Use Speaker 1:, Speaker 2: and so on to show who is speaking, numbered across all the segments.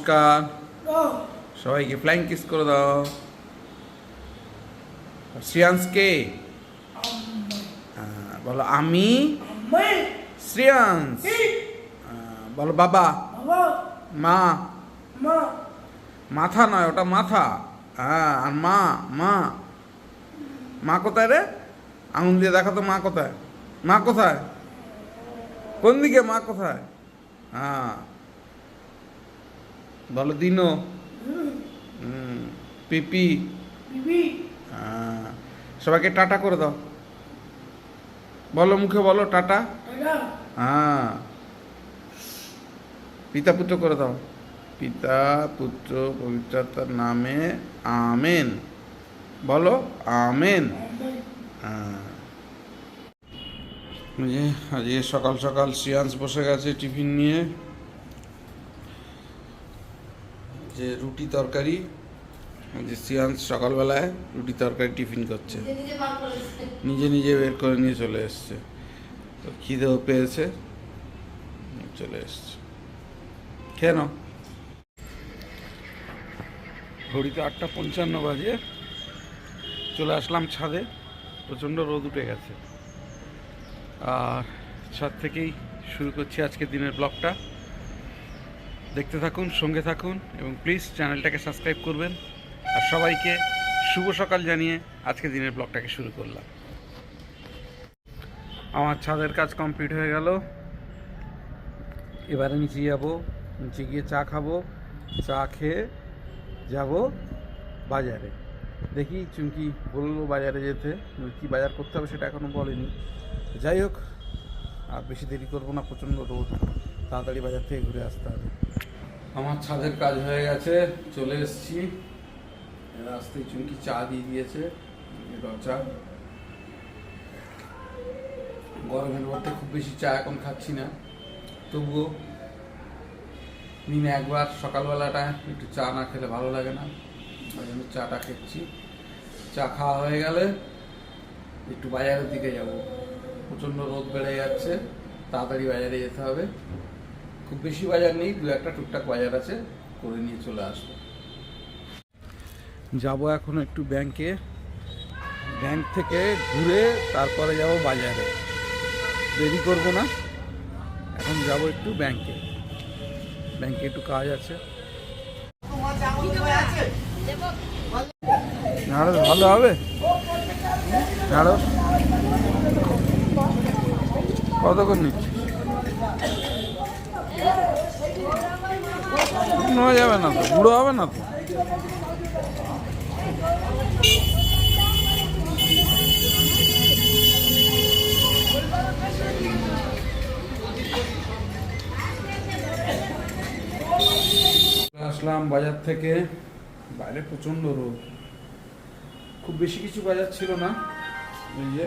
Speaker 1: নমস্কার। সবাইকে flying kiss করে দাও। শ্রিয়াংস কে? বলো আমি? শ্রিয়াংস বলো বাবা। মা। মাথা নয় ওটা মাথা। হ্যাঁ আর মা মা। মা কোথায় রে? আঙুল দিয়ে দেখা তো মা কোথায়? মা কোথায়? কোন দিকে মা কোথায়? হ্যাঁ। বলো দিনো পিপি। হ্যাঁ। সবাইকে টাটা করে দাও। বলো মুখে বলো টাটা। হ্যাঁ। পিতা পুত্র করে দাও। পিতা পুত্র পবিত্রতার নামে আমেন। বলো আমেন। হ্যাঁ। যে আজকে সকাল সকাল সিয়ান্স বসে গেছে টিফিন নিয়ে। যে রুটি তরকারি যে সিয়ান্স সকালবেলায় রুটি তরকারি টিফিন করছে। নিজে নিজে বের করে নিয়ে চলে এসছে। তো খিদেও পেয়েছে চলে এসছে। কেন ঘড়িতে আটটা পঞ্চান্ন বাজে চলে আসলাম ছাদে প্রচণ্ড রোদ উঠে গেছে। আর ছাদ থেকেই শুরু করছি আজকের দিনের ব্লগটা। দেখতে থাকুন, সঙ্গে থাকুন এবং প্লিজ চ্যানেলটাকে সাবস্ক্রাইব করবেন। আর সবাইকে শুভ সকাল জানিয়ে আজকে দিনের ব্লগটাকে শুরু করলাম। আমার ছাদের কাজ কমপ্লিট হয়ে গেল। এবারে নিচে যাব, নিচে গিয়ে চা খাব, চা খেয়ে যাব বাজারে। দেখি চুমকি বলল বাজারে যেতে কি বাজার করতে হবে সেটা এখনও বলেনি। যাই হোক, আর বেশি দেরি করব না, প্রচণ্ড রোদ। তাড়াতাড়ি বাজার থেকে ঘুরে আসতে হবে। আমার ছাদের কাজ হয়ে গেছে, চলে এসেছি। রাস্তায় চুমকি চা দিয়ে দিয়েছে চা গরমের মধ্যে খুব বেশি চা এখন খাচ্ছি না। তবুও দিনে একবার সকালবেলাটা একটু চা না খেলে ভালো লাগে না। ওই জন্য চাটা খেচ্ছি। চা খাওয়া হয়ে গেলে একটু বাজারের দিকে যাব। প্রচণ্ড রোদ বেড়ে যাচ্ছে, তাড়াতাড়ি বাজারে যেতে হবে। খুব বেশি বাজার নেই, দু একটা টুকটাক বাজার আছে, করে নিয়ে চলে আসব। যাব এখন একটু ব্যাংকে। ব্যাংক থেকে ঘুরে তারপরে যাব বাজারে। দেরি করব না। এখন যাব একটু ব্যাংকে। ব্যাংকে একটু কাজ আছে। ভালো হবে? ঢাড়স কত করে নিচ্ছি নেওয়া যাবে না তো, বুড়ো হবে না তো। আসলাম বাজার থেকে, বাইরে প্রচণ্ড রোদ। খুব বেশি কিছু বাজার ছিল না, এই যে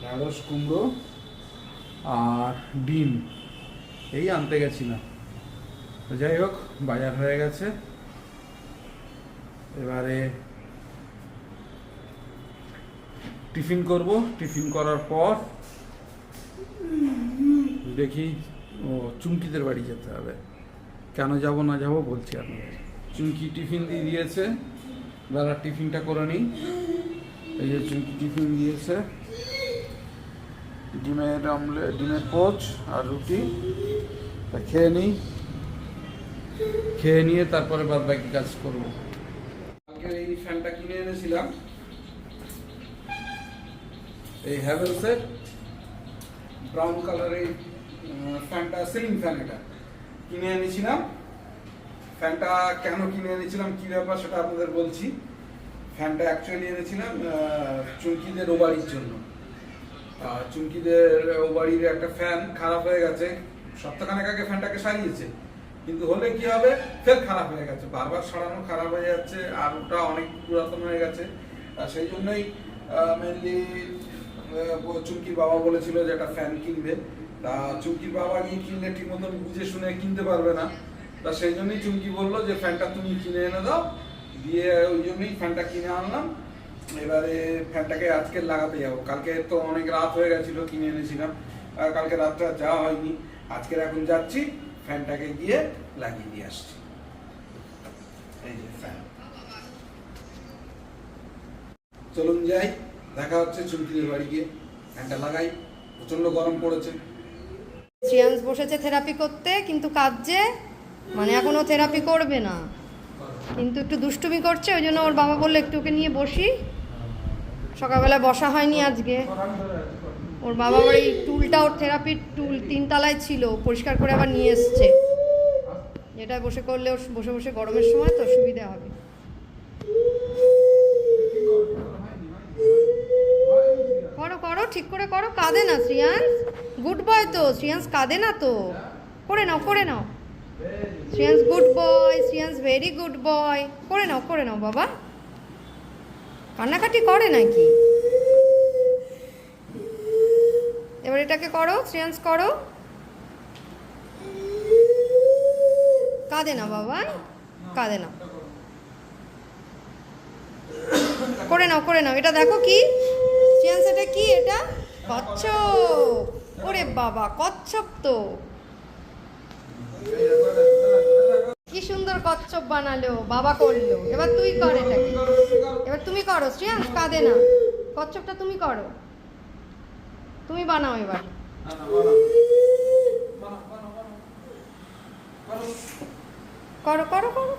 Speaker 1: ঢ্যাঁড়স, কুমড়ো আর ডিম, এই আনতে গেছিলাম। তো যাই হোক, বাজার হয়ে গেছে। এবারে টিফিন করব। টিফিন করার পর দেখি ও চুমকিদের বাড়ি যেতে হবে। কেন যাব না যাব বলছি আপনাদের। চুমকি টিফিন দিয়ে দিয়েছে। বেলা টিফিনটা করে নিই। এই যে চুমকি টিফিন দিয়েছে। ডিমের অমলেট ডিমের পোচ আর রুটি। তা খেয়ে নিই। খেয়ে নিয়ে তারপরে বাদ বাকি কাজ করব। কালকে এই ফ্যানটা কিনে এনেছিলাম। এই হ্যাভেলসের ব্রাউন কালারের ফ্যানটা, সিলিং ফ্যান এটা। কিনে এনেছিলাম। ফ্যানটা কেন কিনে এনেছিলাম, কী ব্যাপার সেটা আপনাদের বলছি। ফ্যানটা অ্যাকচুয়ালি এনেছিলাম চুমকিদের ওবাড়ির জন্য। চুমকিদের ওবাড়ির একটা ফ্যান খারাপ হয়ে গেছে। সপ্তাহখানেক আগে ফ্যানটাকে সারিয়েছে কিন্তু হলে কি হবে? ফের খারাপ হয়ে গেছে। বারবার সরানো খারাপ হয়ে যাচ্ছে, আর ওটা অনেক পুরাতন হয়ে গেছে। সেই জন্যই মেনলি চুমকির বাবা বলেছিল যে একটা ফ্যান কিনবে। তা চুমকির বাবা গিয়ে কিনলে ঠিক মতন বুঝে শুনে কিনতে পারবে না। তা সেই জন্যই চুমকি বলল যে ফ্যানটা তুমি কিনে এনে দাও। দিয়ে ওই জন্যই ফ্যানটা কিনে আনলাম। এবারে ফ্যানটাকে আজকে লাগাতে যাব। কালকে তো অনেক রাত হয়ে গেছিল, কিনে এনেছিলাম। কালকে রাতটা যাওয়া হয়নি। আজকের এখন যাচ্ছি। ফ্যানটাকে গিয়ে লাগিয়ে দিয়ে আসছি। এই যে ফ্যান। চলুন যাই, দেখা হচ্ছে চুমকির বাড়ি গিয়ে। ফ্যানটা লাগাই প্রচণ্ড গরম পড়েছে।
Speaker 2: বসেছে থেরাপি করতে, কিন্তু কাজে মানে এখনও থেরাপি করবে না। কিন্তু একটু দুষ্টুমি করছে, ওই জন্য ওর বাবা বলল, একটু ওকে নিয়ে বসি। সকালবেলা বসা হয়নি আজকে। ওর বাবা আবার এই টুলটা, ওর থেরাপির টুল তিনতলায় ছিল পরিষ্কার করে আবার নিয়ে এসছে। এটা বসে করলে ওর বসে বসে গরমের সময় তো সুবিধা হবে। করো করো, ঠিক করে করো, কাঁদে না শ্রিয়াংস গুড বয় তো শ্রিয়াংস কাঁদে না তো। করে নাও করে নাও। Shreyans good boy Shreyans very good boy করে নাও করে নাও বাবা। কান্নাকাটি করে নাকি? এবার এটাকে করো শ্রিয়াংস করো। কাঁদে না বাবা, কাঁদে না। করে নাও করে নাও। এটা দেখো কি? শ্রিয়াংস এটা কি এটা? কচ্ছপ। ওরে বাবা, কচ্ছপ তো। কি সুন্দর কচ্ছপ বানালো, বাবা করল। এবার তুই কর এটাকে। এবার তুমি করো শ্রেয়াংস কাঁদে না। কচ্ছপটা তুমি করো। তুমি বানাও এবার। করো। করো করো করো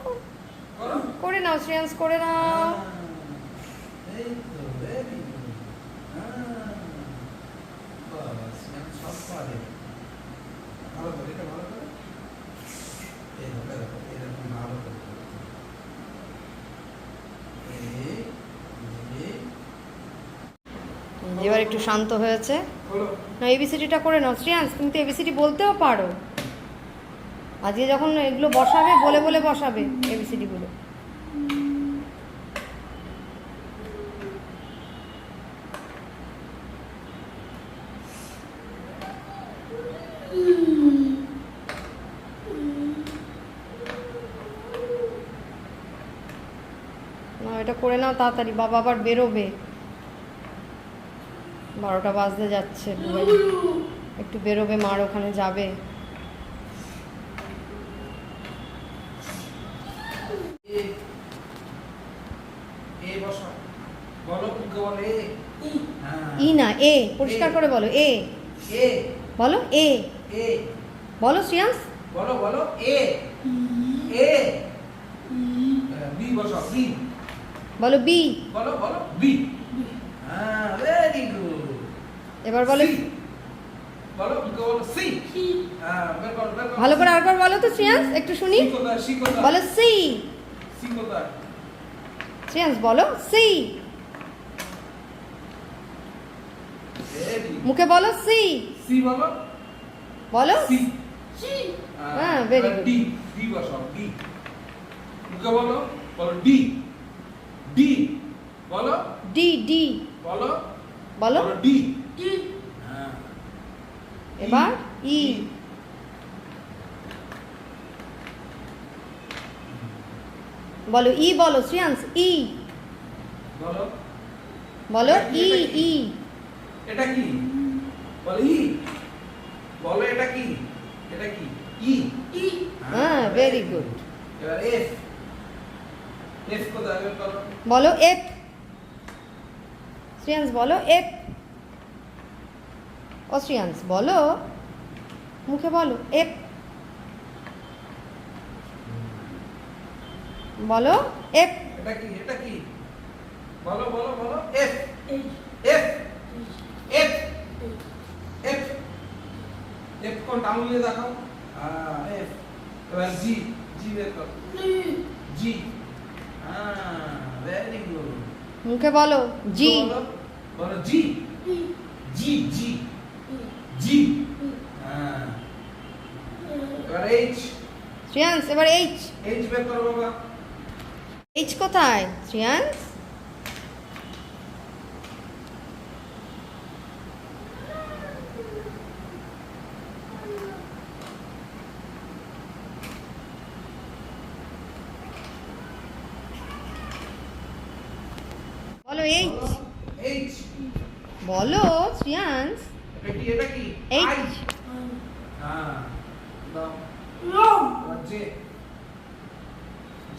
Speaker 2: করে। নাও শ্রেয়াংস করে নাও। এবার একটু শান্ত হয়েছে। না এবিসিডিটা করে নাও শ্রেয়াংস তুমি তো এবিসিডি বলতেও পারো। আজকে যখন এগুলো বসাবে, বলে বলে বসাবে এবিসিডিগুলো এটা করে নাও তাড়াতাড়ি, বাবা আবার বেরোবে। বারোটা বাজতে যাচ্ছে। একটু বেরোবে, মার ওখানে যাবে। ই না, এ, পরিষ্কার করে বলো, এ। বলো এ। বলো
Speaker 1: বলো বি
Speaker 2: বলো বি।
Speaker 1: বলো বলো, বি। হ্যাঁ ভেরি গুড
Speaker 2: এবার বলো।
Speaker 1: বলো মুখে বলো? সি। হ্যাঁ
Speaker 2: ভালো করে আরেকবার বলো তো শ্রেয়াংস একটু শুনি। বলো সি। শ্রেয়াংস বলো সি। মুখে বলো সি।
Speaker 1: সি বলো?
Speaker 2: বলো।
Speaker 1: সি।
Speaker 2: হ্যাঁ, very good.
Speaker 1: ডি ডি বসো ডি। মুখে বলো বলো ডি। ডি বলো।
Speaker 2: D D.
Speaker 1: বলো।
Speaker 2: বলো।
Speaker 1: ডি। হ্যাঁ
Speaker 2: এবার ই। বলো ই বলো শ্রেয়াংস ই।
Speaker 1: বলো।
Speaker 2: বলো ই ই।
Speaker 1: এটা কি? বলো ই। বলো এটা কি? এটা কি? ই।
Speaker 2: হ্যাঁ ভেরি গুড
Speaker 1: এবার এফ। এফ কোথায়?
Speaker 2: বলো। এফ। শ্রেয়াংস বলো এফ। শ্রেয়াংস বলো। মুখে বলো এফ বলো এফ
Speaker 1: এটা কি এটা কি? বলো বলো বলো F. F. F. F. F কোন আঙুলে দেখাও? হ্যাঁ এফ। এবার জি জি বের করো। জি। ভেরি গুড
Speaker 2: মুখে বলো জি।
Speaker 1: বলো জি। জি জি। জি হ্যাঁ। এবার এইচ
Speaker 2: শ্রেয়াংস এবার এইচ
Speaker 1: এইচ বের করো বাবা।
Speaker 2: এইচ কোথায়? শ্রেয়াংস বলো এইচ
Speaker 1: এইচ
Speaker 2: বলো শ্রেয়াংস
Speaker 1: এটা কি এটা কি
Speaker 2: এইচ
Speaker 1: আই হ্যাঁ দাও এবার যে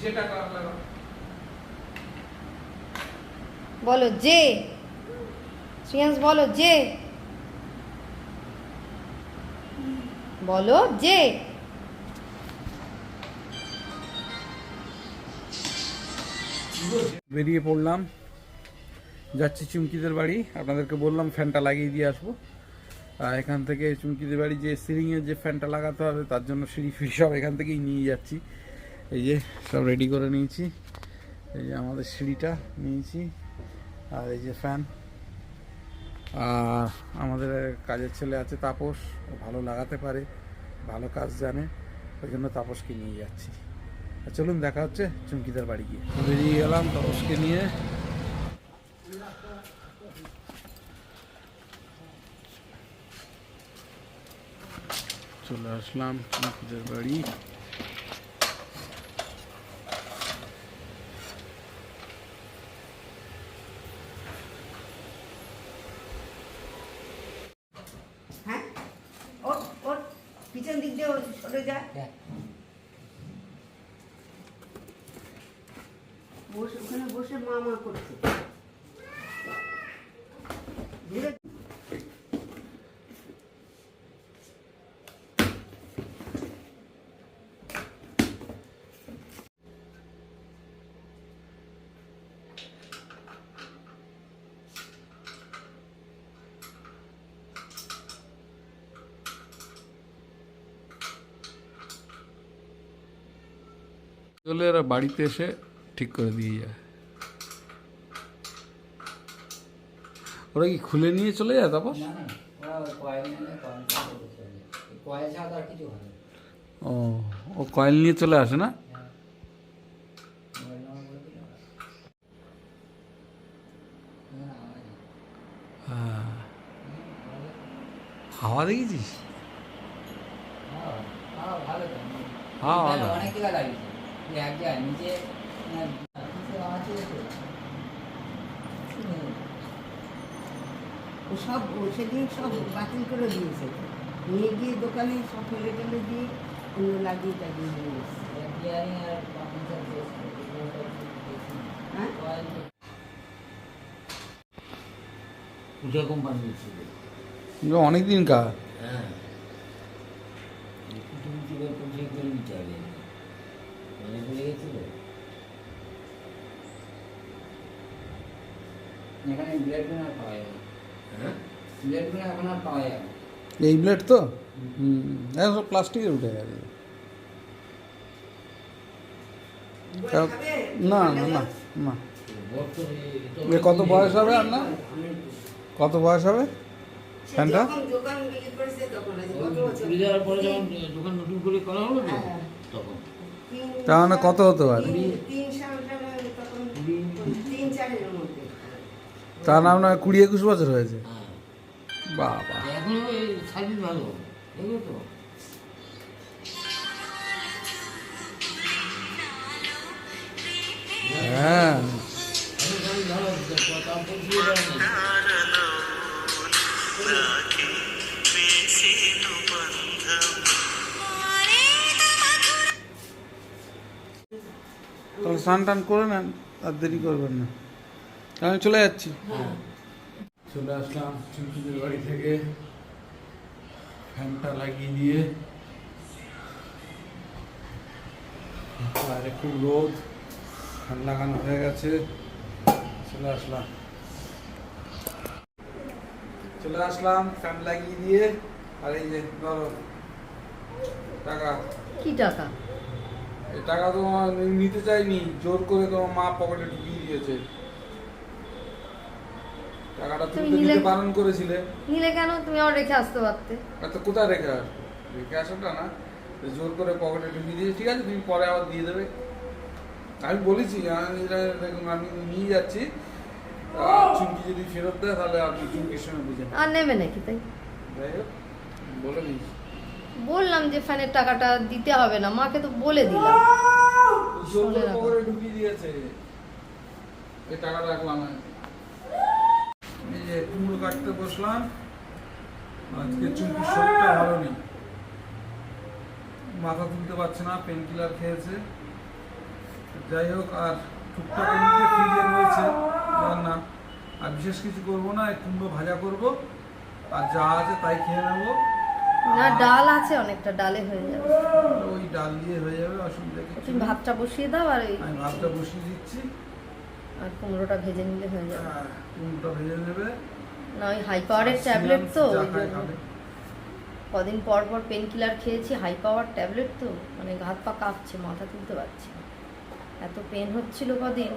Speaker 1: যে টাকা লাগাও
Speaker 2: বলো যে। শ্রেয়াংশ বলো যে। বলো যে।
Speaker 1: বেরিয়ে পড়লাম। যাচ্ছি চুমকিদের বাড়ি। আপনাদেরকে বললাম ফ্যানটা লাগিয়ে দিয়ে আসব। এখান থেকে চুমকিদের বাড়ি যে সিলিংয়ের যে ফ্যানটা লাগাতে হবে, তার জন্য সিঁড়ি ফিড়ি সব এখান থেকেই নিয়ে যাচ্ছি। এই যে সব রেডি করে নিয়েছি। এই যে আমাদের সিঁড়িটা নিয়েছি আর এই যে ফ্যান আর আমাদের কাজের ছেলে আছে তাপস, ও ভালো লাগাতে পারে, ভালো কাজ জানে, ওই জন্য তাপসকে নিয়ে যাচ্ছি। চলুন দেখা হচ্ছে চুমকিদার বাড়ি গিয়ে। বেরিয়ে গেলাম তাপসকে নিয়ে। চলে আসলাম চুমকিদার বাড়ি।
Speaker 3: হ্যাঁ? ওর ওর পিছন দিক দিয়ে সরে যা। বসে ওখানে বসে মা মা করছে ধীরে
Speaker 1: চলে এরা বাড়িতে এসে ঠিক করে দিয়ে যায়। ওরা কি খুলে নিয়ে চলে যায় তারপর? ও ও কয়েল নিয়ে চলে আসে না। হ্যাঁ। হাওয়া দেখেছিস
Speaker 4: হাওয়া, হাওয়া ভালো
Speaker 3: ও সব সেদিন সব বাতিল করে দিয়েছে। নিয়ে গিয়ে দোকানে সব ফেলে টেলে দিয়ে অন্য লাগিয়ে টাগিয়ে নিয়ে এসছে।
Speaker 4: এই বিয়ারিং আর কম্পিউটার দিয়েছে। এগুলো তো দেখি না।
Speaker 3: হ্যাঁ?
Speaker 4: কয়েল তো- পূজা কোম্পানি দিচ্ছিল
Speaker 1: অনেক
Speaker 4: হ্যাঁ কুটুম থেকে পুজো করে নিতে হবে মনে পড়ে গেছিল? এখানে ব্লেডগুলো আর পাওয়া যাবে হ্যাঁ? ব্লেডগুলো এখন আর পাওয়া যাবে
Speaker 1: এই ব্লেড তো? হুম। এখন সব প্লাস্টিকের উঠে গেছে। না না না। না এ কত বয়স হবে আপনার? কত বয়স হবে? ফ্যানটা?
Speaker 3: দোকান
Speaker 4: নতুন করে করা হলো
Speaker 3: হ্যাঁ।
Speaker 4: তখন।
Speaker 1: তার মানে কত হতে পারে? তার নাম না কুড়ি একুশ বছর হয়েছে।
Speaker 4: হ্যাঁ
Speaker 1: বাবা। হ্যাঁ।
Speaker 4: এখনও
Speaker 1: তাহলে স্নান টান করে নেন আর দেরি করবেন না। আমি চলে যাচ্ছি।
Speaker 4: হ্যাঁ।
Speaker 1: চলে আসলাম চুমকিদের বাড়ি থেকে। ফ্যানটা লাগিয়ে দিয়ে। বাইরে খুব রোদ ফ্যান লাগানো হয়ে গেছে। চলে আসলাম। চলে আসলাম ফ্যান লাগিয়ে দিয়ে। আর এই যে ধরো টাকা।
Speaker 2: কি টাকা?
Speaker 1: টাকা তো নিতে চাইনি জোর করে তোমার মা পকেটে ঢুকিয়ে দিয়েছে। টাকাটা
Speaker 2: তুমি নিলে-
Speaker 1: নিতে বারণ করেছিলে।
Speaker 2: নিলে কেন? তুমি আমার রেখে আসতে পারতে।
Speaker 1: আর তো কোথায় রেখে আসব রেখে আসাটা না জোর করে পকেটে ঢুকিয়ে দিয়েছে। ঠিক আছে তুমি পরে আবার দিয়ে দেবে। আমি বলেছি আমি দেখুন আমি নিয়ে যাচ্ছি। আর চুমকি যদি ফেরত দেয় তাহলে আপনি চুমকির সঙ্গে বুঝে
Speaker 2: আর নেবে নাকি তাই?
Speaker 1: যাই হোক বলে দিয়েছি।
Speaker 2: বললাম যে ফ্যানের টাকাটা দিতে হবে না মাকে তো বলে দিলাম।
Speaker 1: এই টাকা রাখলাম এই যে কুমড়ো কাটতে বসলাম আজকে শরীরটা ভালো নেই। মাথা তুলতে পারছে না পেন কিলার খেয়েছে। যাই হোক আর টুকটাক এমনিতে ফ্রিজে রয়েছে রান্না আর বিশেষ কিছু করব না কুমড়ো ভাজা করব। আর যা আছে তাই খেয়ে নেব।
Speaker 2: না ডাল আছে অনেকটা ডালে হয়ে যাবে।
Speaker 1: ওই ডাল দিয়ে হয়ে যাবে অসুবিধা কিছু
Speaker 2: তুমি ভাতটা বসিয়ে দাও আর
Speaker 1: আমি ভাতটা বসিয়ে দিচ্ছি।
Speaker 2: আর কুমড়োটা ভেজে নিলে হয়ে যাবে।
Speaker 1: কুমড়োটা ভেজে নেবে।
Speaker 2: না ওই হাই পাওয়ারের ট্যাবলেট তো। কদিন পর পর পেন কিলার খেয়েছি হাই পাওয়ার ট্যাবলেট তো মানে হাত পা কাঁপছে মাথা তুলতে পারছি এত পেন হচ্ছিল কদিন।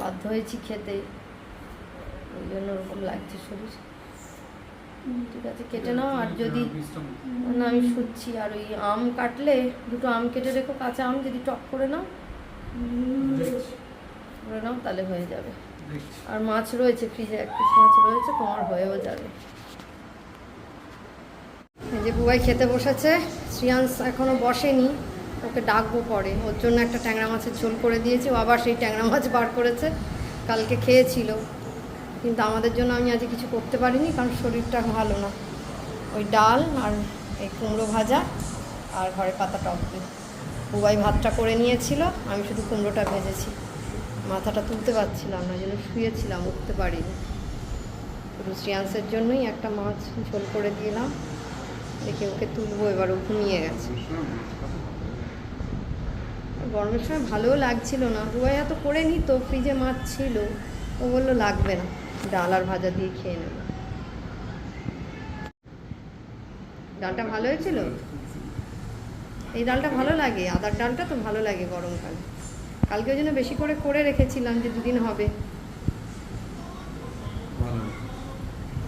Speaker 2: বাধ্য হয়েছি খেতে। ওই জন্য ওরকম লাগছে শরীর। ঠিক আছে কেটে নাও আর যদি না আমি শুচ্ছি আর ওই আম কাটলে দুটো আম কেটে রেখো কাঁচা আম যদি টক করে নাও করে নাও তাহলে হয়ে যাবে। আর মাছ রয়েছে ফ্রিজে এক পিস মাছ রয়েছে তোমার হয়েও যাবে। এই যে বুবাই খেতে বসেছে শ্রিয়াংশ এখনও বসেনি ওকে ডাকবো পরে। ওর জন্য একটা ট্যাংরা মাছের ঝোল করে দিয়েছি ও আবার সেই ট্যাংরা মাছ বার করেছে কালকে খেয়েছিল। কিন্তু আমাদের জন্য আমি আজকে কিছু করতে পারিনি কারণ শরীরটা ভালো না। ওই ডাল আর এই কুমড়ো ভাজা আর ঘরে পাতা টক বুবাই ভাতটা করে নিয়েছিল, আমি শুধু কুমড়োটা ভেজেছি। মাথাটা তুলতে পারছিলাম না, যেন শুয়েছিলাম, উঠতে পারিনি। শুধু শ্রেয়াংসের জন্যই একটা মাছ ঝোল করে দিলাম। দেখে ওকে তুলবো, এবার ও ঘুমিয়ে গেছে। গরমের সময় ভালোও লাগছিল না। রুয়াই এত করে নিত, ফ্রিজে মাছ ছিল, ও বলল, লাগবে না। ডাল আর ভাজা দিয়ে খেয়ে নেব। ডালটা ভালো হয়েছিল? এই ডালটা ভালো লাগে? আদার ডালটা তো ভালো লাগে গরমকালে কালকে ওই জন্য বেশি করে করে রেখেছিলাম যে দুদিন হবে।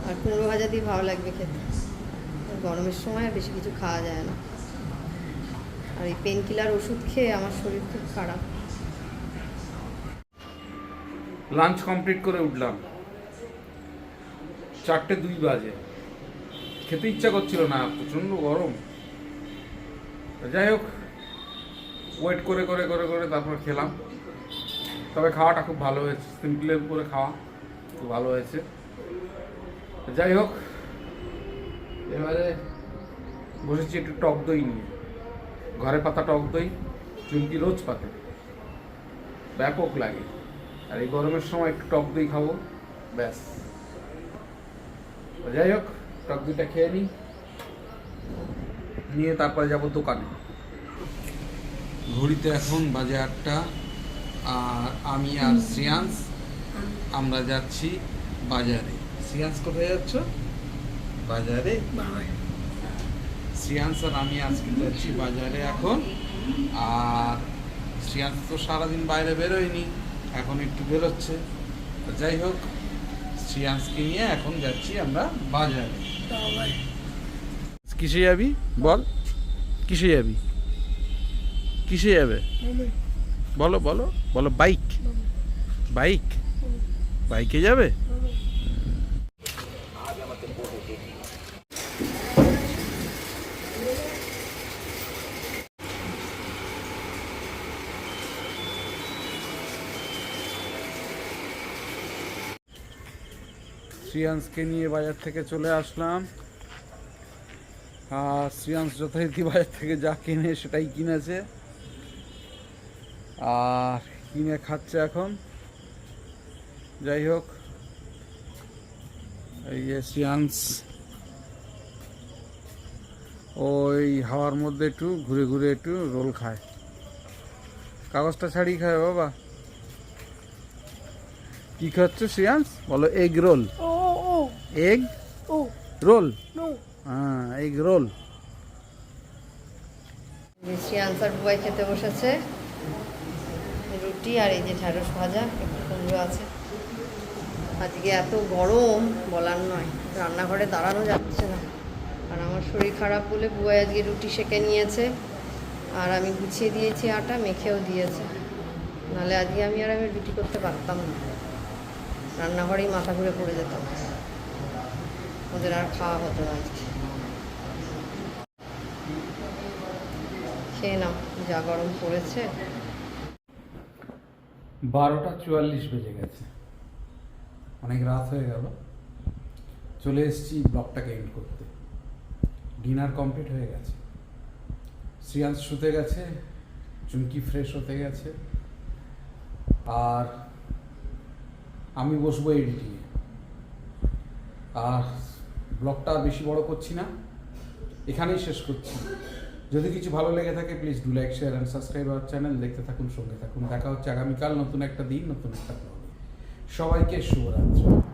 Speaker 2: আর কুমড়ো ভাজা দিয়ে ভালো লাগবে খেতে। গরমের সময় আর বেশি কিছু খাওয়া যায় না। আর এই পেন কিলার ওষুধ খেয়ে আমার শরীর খুব খারাপ।
Speaker 1: লাঞ্চ কমপ্লিট করে উঠলাম। চারটে দুই বাজে। খেতে ইচ্ছা করছিল না, প্রচণ্ড গরম। যাই হোক ওয়েট করে করে করে করে তারপর খেলাম। তবে খাওয়াটা খুব ভালো হয়েছে সিম্পলের উপরে খাওয়া খুব ভালো হয়েছে। যাই হোক, এবারে বসেছি একটু টক দই নিয়ে। ঘরে পাতা টক দই চুমকি রোজ পাতে। ব্যাপক লাগে। আর এই গরমের সময় একটু টক দই খাব, ব্যাস। তো যাই হোক টক দইটা খেয়ে নিই। নিয়ে তারপরে যাব দোকানে। ঘড়িতে এখন বাজে আটটা আর আমি আর শ্রিয়াংশ আমরা যাচ্ছি বাজারে। শ্রিয়াংশ কোথায় যাচ্ছ? বাজারে শ্রিয়াংশ আর আমি আজকে যাচ্ছি বাজারে এখন। আর শ্রিয়াংশ তো সারাদিন বাইরে বেরোয়নি এখন একটু বেরোচ্ছে। তো যাই হোক শ্রিয়াংশকে নিয়ে এখন যাচ্ছি আমরা বাজারে। কিসে যাবি? বল। কিসে যাবি? কিসে যাবে? বলো। বলো বলো বাইক। বাইক? বাইকে যাবে? শ্রিয়াংশকে নিয়ে বাজার থেকে চলে আসলাম। আর শ্রিয়াংশ যথারীতি বাজার থেকে যা কিনে সেটাই কিনেছে। আর কিনে খাচ্ছে এখন। যাই হোক, এই যে শ্রিয়াংশ। ওই হাওয়ার মধ্যে একটু ঘুরে ঘুরে একটু রোল খায়। কাগজটা ছাড়িয়ে খায় বাবা। কি খাচ্ছ শ্রিয়াংশ? বলো, এগ রোল। এগ রোল হ্যাঁ এগ রোল
Speaker 2: যে আনসার আর বুবাই খেতে বসেছে। রুটি আর এই যে ঢ্যাঁড়স ভাজা একটু কুমড়ো আছে। আজকে এত গরম বলার নয়। রান্নাঘরে দাঁড়ানো যাচ্ছে না। আর আমার শরীর খারাপ বলে বুবাই আজকে রুটি সেকে নিয়েছে। আর আমি গুছিয়ে দিয়েছি আটা মেখেও দিয়েছে। নাহলে আজকে আমি আর আমি রুটি করতে পারতাম না। রান্নাঘরেই মাথা ঘুরে পড়ে যেতাম। ওদের আর খাওয়া হতো আজকে। খেয়ে নাও, যা গরম পড়েছে।
Speaker 1: বারোটা চুয়াল্লিশ বেজে গেছে। অনেক রাত হয়ে গেল। চলে এসেছি ব্লগটাকে এন্ড করতে। ডিনার কমপ্লিট হয়ে গেছে। শ্রিয়াংশ শুতে গেছে, চুমকি ফ্রেশ হতে গেছে। আর আমি বসবো এডিটিংয়ে আর ব্লগটা বেশি বড় করছি না। এখানেই শেষ করছি। যদি কিছু ভালো লেগে থাকে please do like share and subscribe our channel দেখতে থাকুন, সঙ্গে থাকুন। দেখা হচ্ছে আগামীকাল নতুন একটা দিন, নতুন একটা সবাইকে শুভরাত্রি।